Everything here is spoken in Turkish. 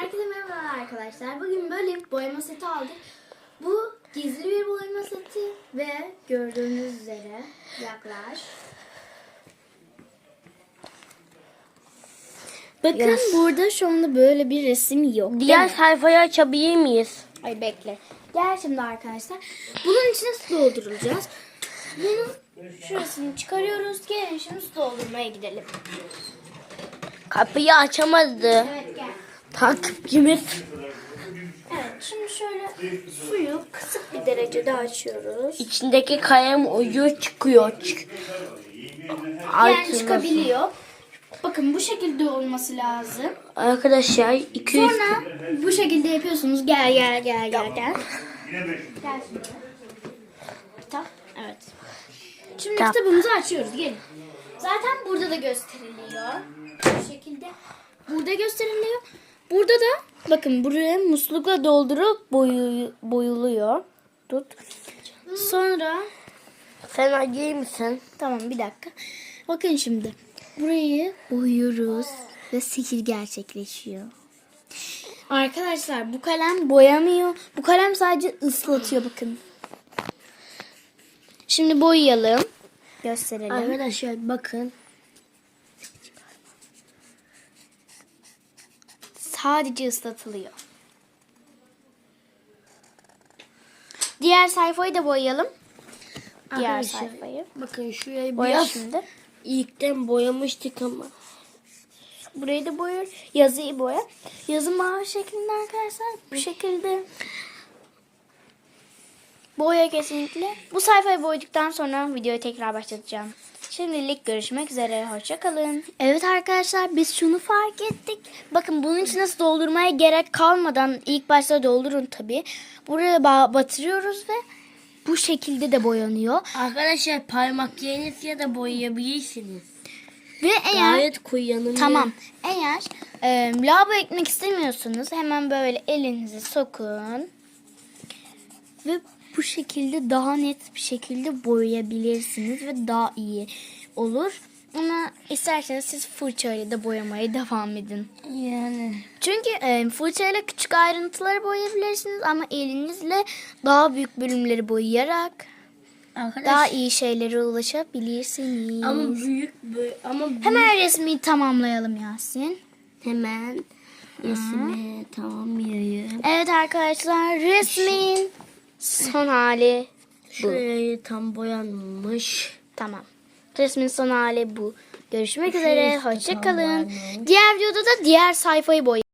Herkese merhaba arkadaşlar. Bugün böyle bir boyama seti aldık. Bu gizli bir boyama seti ve gördüğünüz üzere yaklaş. Bakın Yes. burada şu anda böyle bir resim yok. Diğer sayfayı açabilir miyiz? Ay bekle. Gel şimdi arkadaşlar. Bunun içine su dolduracağız. Bunun şurasını çıkarıyoruz. Gelin şimdi su doldurmaya gidelim. Kapıyı açamadı. Evet. Takipçimiz. Evet şimdi şöyle suyu kısık bir derecede açıyoruz. İçindeki kalem ucu çıkıyor. Çık. Yani çıkabiliyor. Bakın bu şekilde olması lazım. Arkadaşlar 200 Sonra bu şekilde yapıyorsunuz. Gel gel gel gel gel. Gel şimdi. Kitap. Evet. Şimdi Kitap. kitabımızı açıyoruz. Gelin. Zaten burada da gösteriliyor. Bu şekilde. Burada gösteriliyor. Burada da bakın buraya muslukla doldurup boyu, boyuluyor. Tut. Sonra sen acı mısın? Tamam bir dakika. Bakın şimdi. Burayı boyuyoruz ve sihir gerçekleşiyor. Arkadaşlar bu kalem boyamıyor. Bu kalem sadece ıslatıyor bakın. Şimdi boyayalım. Gösterelim. Arkadaşlar bakın. Sadece ıslatılıyor. Diğer sayfayı da boyayalım. Diğer Arkadaşlar, sayfayı. Bakın şurayı Boya biraz şimdi. ilkten boyamıştık ama. Burayı da boyuyor. Yazıyı boya. Yazı mavi şeklinde arkadaşlar. Bu şekilde. Boya kesinlikle. Bu sayfayı boyadıktan sonra videoyu tekrar başlatacağım. Şimdilik görüşmek üzere. Hoşçakalın. Evet arkadaşlar biz şunu fark ettik. Bakın bunun için nasıl doldurmaya gerek kalmadan ilk başta doldurun tabi. Buraya ba- batırıyoruz ve bu şekilde de boyanıyor. Arkadaşlar parmak yeriniz ya da boyayabilirsiniz. Ve eğer Gayet kullanımlı. Tamam. Eğer e, lavabo ekmek istemiyorsanız hemen böyle elinizi sokun. Ve bu şekilde daha net bir şekilde boyayabilirsiniz ve daha iyi olur. Ama isterseniz siz fırçayla da boyamaya devam edin. Yani. Çünkü e, fırçayla küçük ayrıntıları boyayabilirsiniz ama elinizle daha büyük bölümleri boyayarak Arkadaşlar. daha iyi şeylere ulaşabilirsiniz. Ama büyük ama büyük. Hemen resmi tamamlayalım Yasin. hemen resmi tamamlayayım. Evet arkadaşlar resmin son hali bu. Şurayı tam boyanmış. Tamam. Resmin son hali bu. Görüşmek Şu üzere. Hoşçakalın. tamamlanmış. Diğer videoda da diğer sayfayı boy.